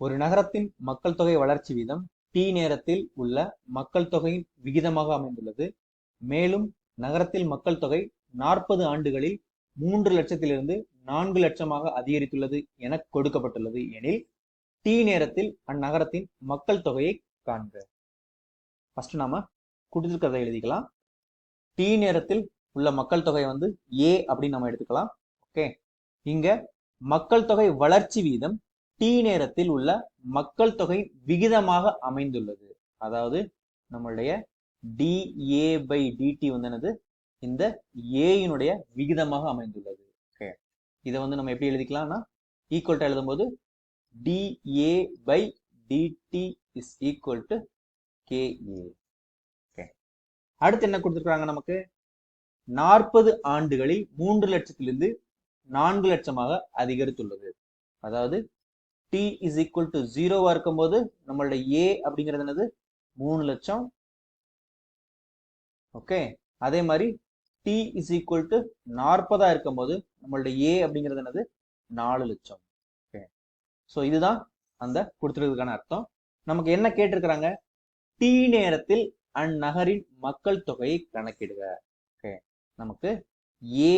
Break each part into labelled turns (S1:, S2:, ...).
S1: ஒரு நகரத்தின் மக்கள் தொகை வளர்ச்சி வீதம் டி நேரத்தில் உள்ள மக்கள் தொகையின் விகிதமாக அமைந்துள்ளது. மேலும் நகரத்தில் மக்கள் தொகை நாற்பது ஆண்டுகளில் மூன்று லட்சத்திலிருந்து நான்கு லட்சமாக அதிகரித்துள்ளது என கொடுக்கப்பட்டுள்ளது. எனில் டி நேரத்தில் அந்நகரத்தின் மக்கள் தொகையை காண்க. ஃபர்ஸ்ட் நாம கொடுத்துருக்கிறத எழுதிக்கலாம். டி நேரத்தில் உள்ள மக்கள் தொகை வந்து ஏ அப்படின்னு நம்ம எடுத்துக்கலாம். ஓகே இங்க மக்கள் தொகை வளர்ச்சி வீதம் டி நேரத்தில் உள்ள மக்கள் தொகை விகிதமாக அமைந்துள்ளது. அதாவது நம்மளுடைய டிஏ பை டிடி வந்து என்னது? இந்த ஏயினுடைய விகிதமாக அமைந்துள்ளது. ஓகே இதை வந்து நம்ம எப்படி எழுதிக்கலாம்னா ஈக்குவல் டு எழுதும்போது DA by DT is equal to KA okay அடுத்து என்ன கொடுத்துருக்காங்க நமக்கு? நாற்பது ஆண்டுகளில் மூன்று லட்சத்திலிருந்து நான்கு லட்சமாக அதிகரித்துள்ளது. அதாவது டி இஸ் ஈக்குவல் டு ஜீரோவா இருக்கும்போது நம்மளோட ஏ அப்படிங்கிறது என்னது? மூணு லட்சம். ஓகே அதே மாதிரி டி இஸ் ஈக்குவல் டு நாற்பதா இருக்கும்போது நம்மளோட ஏ அப்படிங்கிறது என்னது? நாலு லட்சம். ஓகே ஸோ இதுதான் அந்த கொடுத்துருக்கிறதுக்கான அர்த்தம். நமக்கு என்ன கேட்டிருக்கிறாங்க? டி நேரத்தில் அந்நகரின் மக்கள் தொகையை கணக்கிடுக. ஓகே நமக்கு ஏ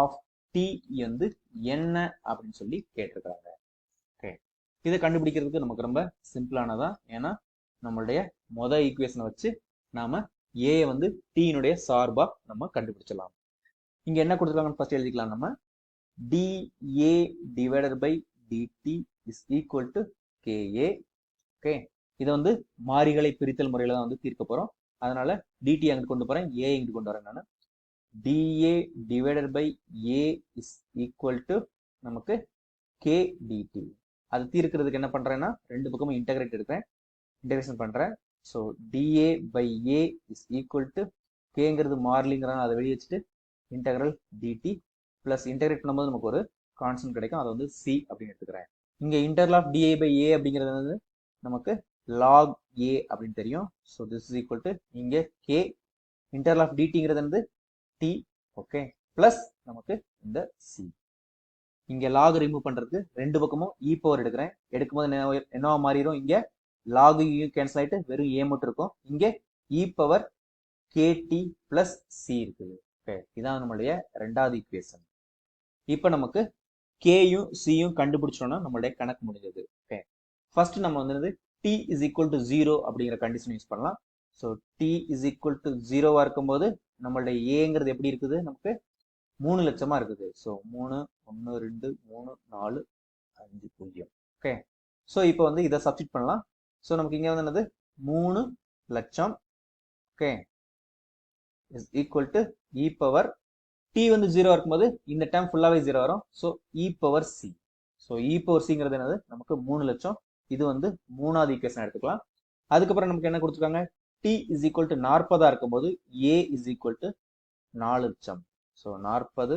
S1: ஆஃப் டி வந்து என்ன அப்படின்னு சொல்லி கேட்டிருக்கிறாங்க. இதை கண்டுபிடிக்கிறதுக்கு நமக்கு ரொம்ப சிம்பிளானதான் ஏன்னா நம்மளுடைய மொதல் ஈக்குவேஷனை வச்சு நாம ஏ வந்து டீனுடைய சார்பா நம்ம கண்டுபிடிச்சலாம் இங்க என்ன கொடுத்துருக்காங்கன்னு ஃபர்ஸ்ட் எழுதிக்கலாம் நம்ம. DA divided by DT is equal to KA okay இதை வந்து மாறிகளை பிரித்தல் முறையில தான் வந்து தீர்க்க போறோம். அதனால டிடி அங்கிட்டு கொண்டு போறேன்? ஏ இங்கிட்டு கொண்டு வரேன் நான். DA divided by A is equal to நமக்கு கே டிடி அது தீர்க்கிறதுக்கு என்ன பண்றேன்னா ரெண்டு பக்கமும் இன்டகிரேட் எடுக்கிறேன். இன்டகிரேஷன் பண்றேன். So DA by A is equal to கேங்கிறது மாறலிங்கிறாங்க அதை வெளியே வச்சுட்டு இன்டகிரல் டிடி பிளஸ் இன்டகிரேட் பண்ணும்போது நமக்கு ஒரு கான்ஸ்டன்ட் கிடைக்கும். அதை வந்து சி அப்படின்னு எடுத்துக்கிறேன். இங்கே integral of DA by A அப்படிங்கிறது வந்து நமக்கு லாக் ஏ அப்படின்னு தெரியும். So this is equal to இங்கே கே இன்டர்ல் ஆஃப் டிடிங்கிறது வந்து டி ஓகே பிளஸ் நமக்கு இந்த சி இங்க லாக் ரிமூவ் பண்றதுக்கு ரெண்டு பக்கமும் e இ பவர் எடுக்கிறேன். எடுக்கும்போது என்னவா மாறிடும்? இங்க லாக் கேன்சல் ஆயிட்டு வெறும் ஏ மட்டும் இருக்கும். இங்க e power KT plus C இருக்குது. ஓகே இதான் நம்மளுடைய ரெண்டாவது ஈக்குவேஷன் இப்போ நமக்கு கேயும் சியும் கண்டுபிடிச்சோம்னா நம்மளுடைய கணக்கு முடிஞ்சது. ஓகே ஃபர்ஸ்ட் நம்ம வந்து T is equal to zero அப்படிங்கிற கண்டிஷன் யூஸ் பண்ணலாம். So T is equal to ஜீரோவா இருக்கும்போது நம்மளுடைய ஏங்கிறது எப்படி இருக்குது? நமக்கு மூணு லட்சமா இருக்குது. ஸோ மூணு ஒன்று ரெண்டு மூணு நாலு அஞ்சு பூஜ்ஜியம். ஓகே ஸோ இப்போ வந்து இதை சப்ஸ்டிட் பண்ணலாம். ஸோ நமக்கு இங்கே வந்து என்னது? மூணு லட்சம். Okay is equal to e power t வந்து ஜீரோ இருக்கும்போது இந்த டைம் ஃபுல்லாகவே ஜீரோ வரும். So e power c so e power சிங்கிறது என்னது? நமக்கு மூணு லட்சம். இது வந்து மூணாவது ஈக்குவேஷன் எடுத்துக்கலாம். அதுக்கப்புறம் நமக்கு என்ன கொடுத்துருக்காங்க? டி இஸ் ஈக்குவல் டு நாற்பதாக இருக்கும்போது ஏ இஸ் ஈக்குவல் டு நாலு லட்சம். ஸோ நாற்பது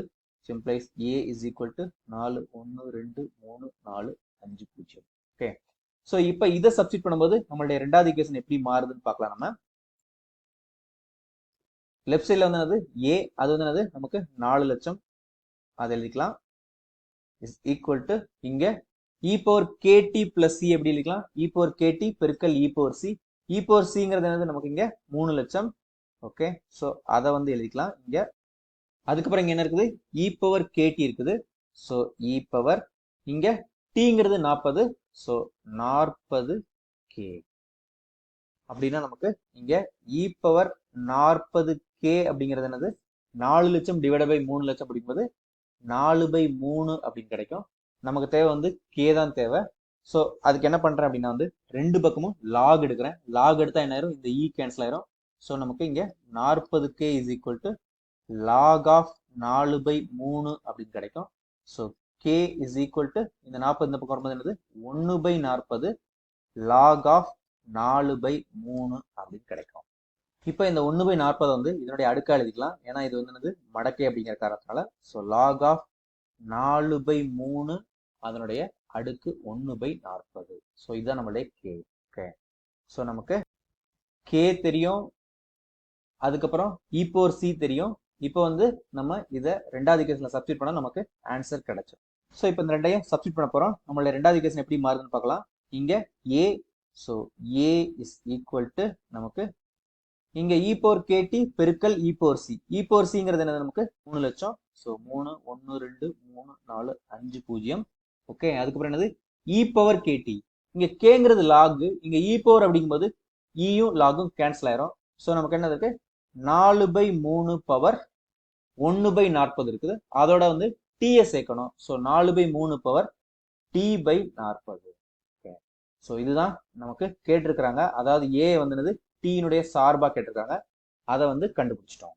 S1: simplifies a is equal to நாலு ஒன்று ரெண்டு மூணு நாலு அஞ்சு பூஜ்ஜியம். ஓகே ஸோ இப்போ இதை சப்ஸ்டிட் பண்ணும்போது நம்மளுடைய ரெண்டாவது ஈக்குவேஷன் எப்படி மாறுதுன்னு பார்க்கலாம் நம்ம. லெஃப்ட் சைடில் வந்து என்னது? ஏ அது வந்து என்னது? நமக்கு நாலு லட்சம். அதை எழுதிக்கலாம். இஸ் ஈக்குவல் டு இங்கே e power k t plus c எப்படி எழுதிக்கலாம்? இ பவர் கேடி பெருக்கல் e power c e power சிங்கிறது என்னது? நமக்கு இங்க மூணு லட்சம். ஓகே ஸோ அதை வந்து எழுதிக்கலாம். இங்க அதுக்கப்புறம் இங்கே என்ன இருக்குது? இ பவர் கேடி இருக்குது. ஸோ இ e பவர் இங்கே டீங்கிறது நாற்பது. ஸோ நாற்பது கே அப்படின்னா நமக்கு இங்கே இ e பவர் நாற்பது கே அப்படிங்கிறது என்னது? நாலு லட்சம் டிவைட் பை மூணு லட்சம் அப்படிங்கும்போது நாலு பை மூணு அப்படின்னு கிடைக்கும். நமக்கு தேவை வந்து கே தான் தேவை. ஸோ அதுக்கு என்ன பண்ணுறேன் அப்படின்னா வந்து ரெண்டு பக்கமும் லாக் எடுக்கிறேன். லாக் எடுத்தால் என்ன ஆயிரும்? இந்த e இ கேன்சல் ஆயிரும். ஸோ நமக்கு இங்கே நாற்பது k is equal to log of நாலு பை மூணு அப்படின்னு கிடைக்கும். So k is equal to இந்த நாற்பது இந்த பக்கம் வரும்போது என்னது? ஒன்று பை நாற்பது லாக் ஆஃப் நாலு பை மூணு அப்படின்னு கிடைக்கும். இப்போ இந்த ஒன்று பை நாற்பது வந்து இதனுடைய அடுக்கா எழுதிக்கலாம். ஏன்னா இது வந்து என்னது? மடக்கை அப்படிங்கிற காரணத்தினால. ஸோ லாக் ஆஃப் நாலு பை மூணு அதனுடைய அடுக்கு ஒன்று பை நாற்பது. ஸோ இதுதான் நம்மளுடைய கே ஓகே ஸோ நமக்கு கே தெரியும். அதுக்கப்புறம் e ஈப்போர் சி தெரியும். இப்போ வந்து நம்ம இதை ரெண்டாவது கேஸ்ல சப்ஸ்டிட் பண்ணால் நமக்கு ஆன்சர் கிடைச்சோம் ஸோ இப்போ இந்த ரெண்டையும் சப்ஸ்டிட் பண்ண போகிறோம் நம்மளோட ரெண்டாவது கேஸ் எப்படி மாறுதுன்னு பார்க்கலாம். இங்கே a so a is equal to நமக்கு இங்கே இ பவர் கேடி பெருக்கல் இ போர் சி இ போர் சிங்கிறது என்னது நமக்கு? மூணு லட்சம். ஸோ மூணு ஒன்று ரெண்டு மூணு நாலு அஞ்சு பூஜ்ஜியம். ஓகே அதுக்கப்புறம் என்னது? E இ பவர் கேடி இங்கே கேங்கிறது லாகு இங்கே இ e பவர் அப்படிங்கும்போது இயும் லாகும் கேன்சல் ஆயிரும். ஸோ நமக்கு என்னது இருக்கு? நாலு பை மூணு பவர் ஒன்று பை நாற்பது இருக்குது. அதோட வந்து டீயை சேர்க்கணும். ஸோ நாலு பை மூணு பவர் டி பை நாற்பது. ஓகே ஸோ இதுதான் நமக்கு கேட்டிருக்கிறாங்க. அதாவது ஏ வந்துனது டீனுடைய சார்பா கேட்டிருக்காங்க அதை வந்து கண்டுபிடிச்சிட்டோம்.